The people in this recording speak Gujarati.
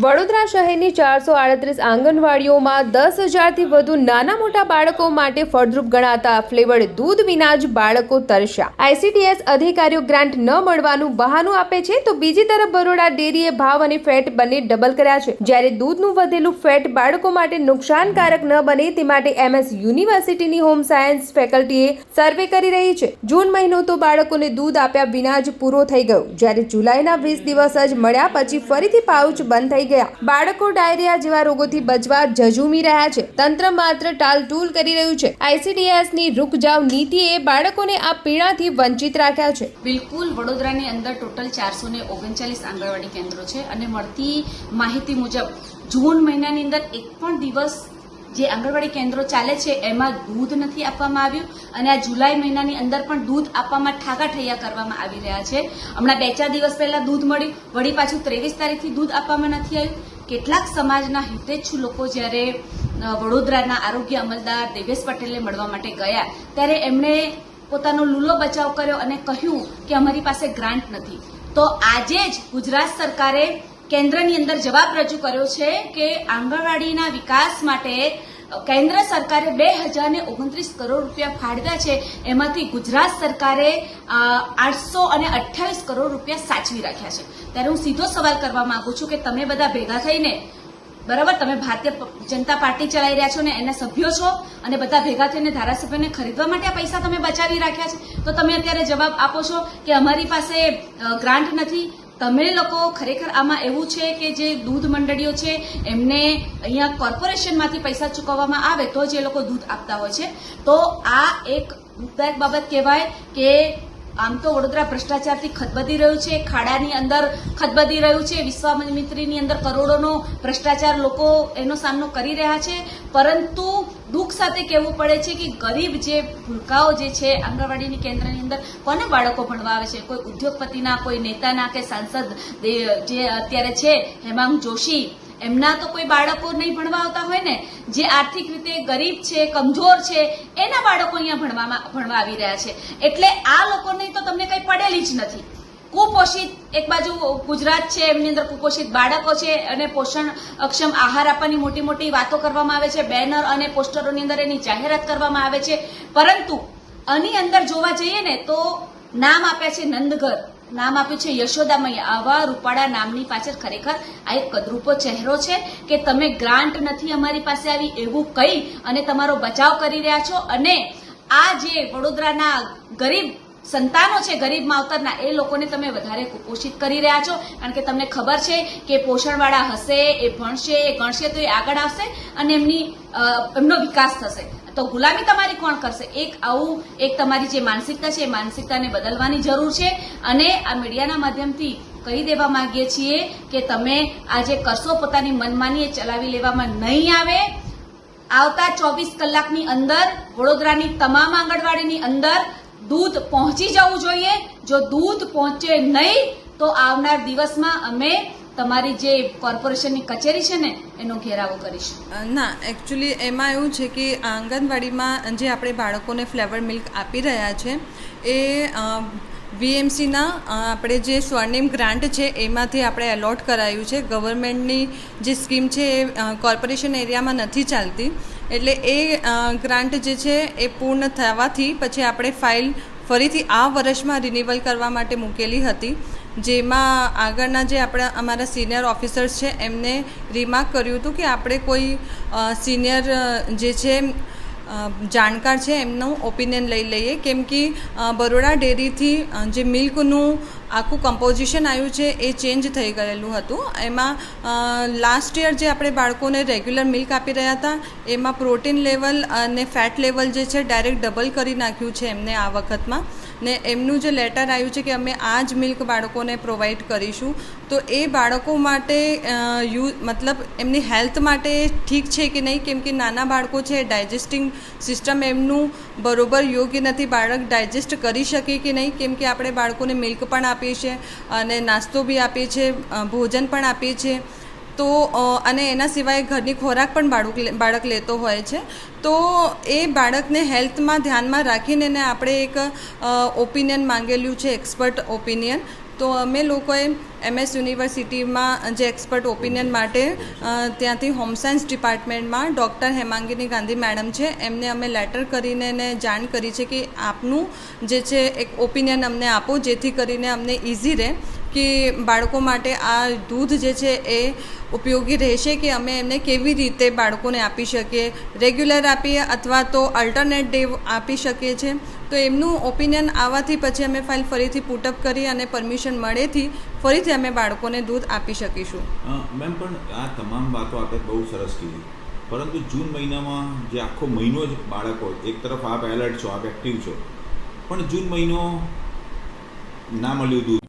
વડોદરા શહેરની ચારસો આડત્રીસ આંગણવાડીઓમાં દસ હજારથી વધુ નાના મોટા બાળકો માટે ફળદ્રુપ ગણાતા ફ્લેવર્ડ દૂધ વિના જ બાળકો તરસ્યા. આઈસીટીએસ અધિકારીઓ ગ્રાન્ટ ન મળવાનું બહાનું આપે છે તો બીજી તરફ બરોડા ડેરીએ ભાવ અને ફેટ બંને ડબલ કર્યા છે. જ્યારે દૂધનું વધેલું ફેટ બાળકો માટે નુકસાનકારક ન બને તે માટે એમએસ યુનિવર્સિટીની હોમ સાયન્સ ફેકલ્ટીએ સર્વે કરી રહી છે. જૂન મહિનો તો બાળકોને દૂધ આપ્યા વિના જ પૂરો થઈ ગયો. જ્યારે જુલાઈના વીસ દિવસ જ મળ્યા પછી ફરીથી પાઉચ બંધ થઈ ગયા. બાળકો ડાયરિયા જેવા રોગોથી બચવા ઝઝૂમી રહ્યા છે. તંત્ર માત્ર ટાલટૂલ કરી રહ્યું છે. આઈસીડીએસની રૂક જાવ નીતિએ બાળકોને આ પીડાથી વંચિત રાખ્યા છે. બિલકુલ વડોદરાની અંદર ટોટલ ચારસો ને ઓગણચાલીસ આંગણવાડી કેન્દ્રો છે અને મળતી માહિતી મુજબ જૂન મહિનાની અંદર એક પણ દિવસ જે આંગણવાડી કેન્દ્રો ચાલે છે, એમાં દૂધ નથી આપવામાં આવ્યું અને આ જુલાઈ મહિનાની અંદર પણ દૂધ આપવામાં ઠાકાઠૈયા કરવામાં આવી રહ્યા છે. હમણાં બે ચાર દિવસ પહેલા દૂધ મળ્યું. વળી પાછું ત્રેવીસ તારીખથી દૂધ આપવામાં નથી આવ્યું. કેટલાક સમાજના હિતેચ્છુ લોકો જ્યારે વડોદરાના આરોગ્ય અમલદાર દેવેશ પટેલને મળવા માટે ગયા, ત્યારે એમણે પોતાનો લૂલો બચાવ કર્યો અને કહ્યું કે અમારી પાસે ગ્રાન્ટ નથી. તો આજે જ ગુજરાત સરકારે કેન્દ્રની અંદર જવાબ રજૂ કર્યો છે કે આંગણવાડીના વિકાસ માટે કેન્દ્ર સરકારે બે હજાર ને ઓગણત્રીસ કરોડ રૂપિયા ફાળવ્યા છે. એમાંથી ગુજરાત સરકારે આઠસો અને અઠ્યાવીસ કરોડ રૂપિયા સાચવી રાખ્યા છે. ત્યારે હું સીધો સવાલ કરવા માંગુ છું કે તમે બધા ભેગા થઈને, બરાબર, તમે ભારતીય જનતા પાર્ટી ચલાવી રહ્યા છો ને એના સભ્યો છો અને બધા ભેગા થઈને ધારાસભ્યને ખરીદવા માટે આ પૈસા તમે બચાવી રાખ્યા છે, તો તમે અત્યારે જવાબ આપો છો કે અમારી પાસે ગ્રાન્ટ નથી તમે લોકો ખરેખર આમાં એવું છે કે જે દૂધ મંડળીઓ છે, એમને અહીંયા કોર્પોરેશનમાંથી પૈસા ચૂકવવામાં આવે તો જ એ લોકો દૂધ આપતા હોય છે. તો આ એક દુઃખદાયક બાબત કહેવાય કે આમ તો વડોદરા ભ્રષ્ટાચારથી ખદબદી રહ્યું છે, ખાડાની અંદર ખદબદી રહ્યું છે, વિશ્વામિત્રીની અંદર કરોડોનો ભ્રષ્ટાચાર લોકો એનો સામનો કરી રહ્યા છે. પરંતુ દુઃખ સાથે કહેવું પડે છે કે ગરીબ જે ભૂલકાઓ જે છે, આંગણવાડીની કેન્દ્રની અંદર કોને બાળકો ભણવા આવે છે? કોઈ ઉદ્યોગપતિના, કોઈ નેતાના કે સાંસદ જે અત્યારે છે, હેમાંગ જોશી, એમના તો કોઈ બાળકો નહીં ભણવા આવતા હોય ને? જે આર્થિક રીતે ગરીબ છે, કમજોર છે, એના બાળકો અહીંયા ભણવામાં, ભણવા આવી રહ્યા છે. એટલે આ લોકોને તો તમને કંઈ પડેલી જ નથી. કુપોષિત, એક બાજુ ગુજરાત છે, એમની અંદર કુપોષિત બાળકો છે અને પોષણ અક્ષમ આહાર આપવાની મોટી મોટી વાતો કરવામાં આવે છે. બેનર અને પોસ્ટરોની અંદર એની જાહેરાત કરવામાં આવે છે. પરંતુ આની અંદર જોવા જઈએ ને તો નામ આપ્યા છે નંદઘર. નામ આપ્યું છે યશોદા મૈયા આવા રૂપાળા નામની પાછળ ખરેખર આ એક કદરૂપો ચહેરો છે કે તમે ગ્રાન્ટ નથી અમારી પાસે આવી એવું કહી અને તમારો બચાવ કરી રહ્યા છો. અને આ જે વડોદરાના ગરીબ સંતાનો છે ગરીબ માવતરના, એ લોકોને તમે વધારે કુપોષિત કરી રહ્યા છો. કારણ કે તમને ખબર છે કે પોષણવાળા હશે, એ ભણશે, એ ગણશે, તો એ આગળ આવશે અને એમની એમનો વિકાસ થશે. તો ગુલામી તમારી કોણ કરશે? એક આવું, એક તમારી જે માનસિકતા છે, એ માનસિકતાને બદલવાની જરૂર છે. અને આ મીડિયાના માધ્યમથી કહી દેવા માંગીએ છીએ કે તમે આ જે કરશો પોતાની મનમાની, એ ચલાવી લેવામાં નહીં આવે. આવતા ચોવીસ કલાકની અંદર, વડોદરાની તમામ આંગણવાડીની અંદર દૂધ પહોંચી જવું જોઈએ. જો દૂધ પહોંચે નહીં, તો આવનાર દિવસમાં અમે તમારી જે કોર્પોરેશનની કચેરી છે ને, એનો ઘેરાવો કરીશું. ના એકચ્યુઅલી એમાં એવું છે કે આંગણવાડીમાં જે આપણે બાળકોને ફ્લેવર મિલ્ક આપી રહ્યા છે, એ વીએમસીના આપણે જે સ્વર્ણિમ ગ્રાન્ટ છે, એમાંથી આપણે એલોટ કરાયું છે. ગવર્મેન્ટની જે સ્કીમ છે એ કોર્પોરેશન એરિયામાં નથી ચાલતી. એટલે એ ગ્રાન્ટ જે છે એ પૂર્ણ થવાથી પછી આપણે ફાઇલ ફરીથી આ વર્ષમાં રિન્યુઅલ કરવા માટે મૂકેલી હતી. જેમાં આગળના જે આપણા, અમારા સિનિયર ઓફિસર્સ છે, એમને રિમાર્ક કર્યું હતું કે આપણે કોઈ સિનિયર જે છે જાણકાર છે, એમનું ઓપિનિયન લઈ લઈએ. કેમ કે બરોડા ડેરીથી જે મિલ્કનું આખું કમ્પોઝિશન આવ્યું છે, એ ચેન્જ થઈ ગયેલું હતું. એમાં લાસ્ટ યર જે આપણે બાળકોને રેગ્યુલર મિલ્ક આપી રહ્યા હતા, એમાં પ્રોટીન લેવલ અને ફેટ લેવલ જે છે ડાયરેક્ટ ડબલ કરી નાખ્યું છે એમને આ વખતમાં. ને એમનું જે લેટર આવ્યું છે કે અમે આ જ મિલ્ક બાળકોને પ્રોવાઈડ કરીશું. તો એ બાળકો માટે યુ, મતલબ એમની હેલ્થ માટે ઠીક છે કે નહીં? કેમ કે નાના બાળકો છે, ડાયજેસ્ટિંગ સિસ્ટમ એમનું બરોબર યોગ્ય નથી. બાળક ડાયજેસ્ટ કરી શકે કે નહીં? કેમ કે આપણે બાળકોને મિલ્ક પણ આપીએ છીએ અને નાસ્તો બી આપીએ છીએ ભોજન પણ આપીએ છીએ. તો અને એના સિવાય ઘરની ખોરાક પણ બાળક બાળક લેતો હોય છે. તો એ બાળકને હેલ્થમાં ધ્યાનમાં રાખીને આપણે એક ઓપિનિયન માંગેલું છે, એક્સપર્ટ ઓપિનિયન. તો અમે લોકોએ એમએસ યુનિવર્સિટીમાં જે એક્સપર્ટ ઓપિનિયન માટે ત્યાંથી હોમ સાયન્સ ડિપાર્ટમેન્ટમાં ડૉક્ટર હેમાંગીની ગાંધી મેડમ છે, એમને અમે લેટર કરીને એને જાણ કરી છે કે આપનું જે છે એક ઓપિનિયન અમને આપો, જેથી કરીને અમને ઇઝી રહે. કે બાળકો માટે આ દૂધ જે છે એ ઉપયોગી રહેશે કે અમે એમને કેવી રીતે બાળકોને આપી શકીએ? રેગ્યુલર આપીએ અથવા તો અલ્ટરનેટ ડે આપી શકીએ છીએ તો એમનું ઓપિનિયન આવવાથી પછી અમે ફાઇલ ફરીથી પુટઅપ કરી અને પરમિશન મળેથી ફરીથી અમે બાળકોને દૂધ આપી શકીશું. મેમ પણ આ તમામ વાતો આપણે બહુ સરસ કીધી. પરંતુ જૂન મહિનામાં જે આખો મહિનો જ બાળકો એક તરફ આપ એલર્ટ છો, આપ એક્ટિવ છો. પણ જૂન મહિનો ના મળ્યું દૂધ.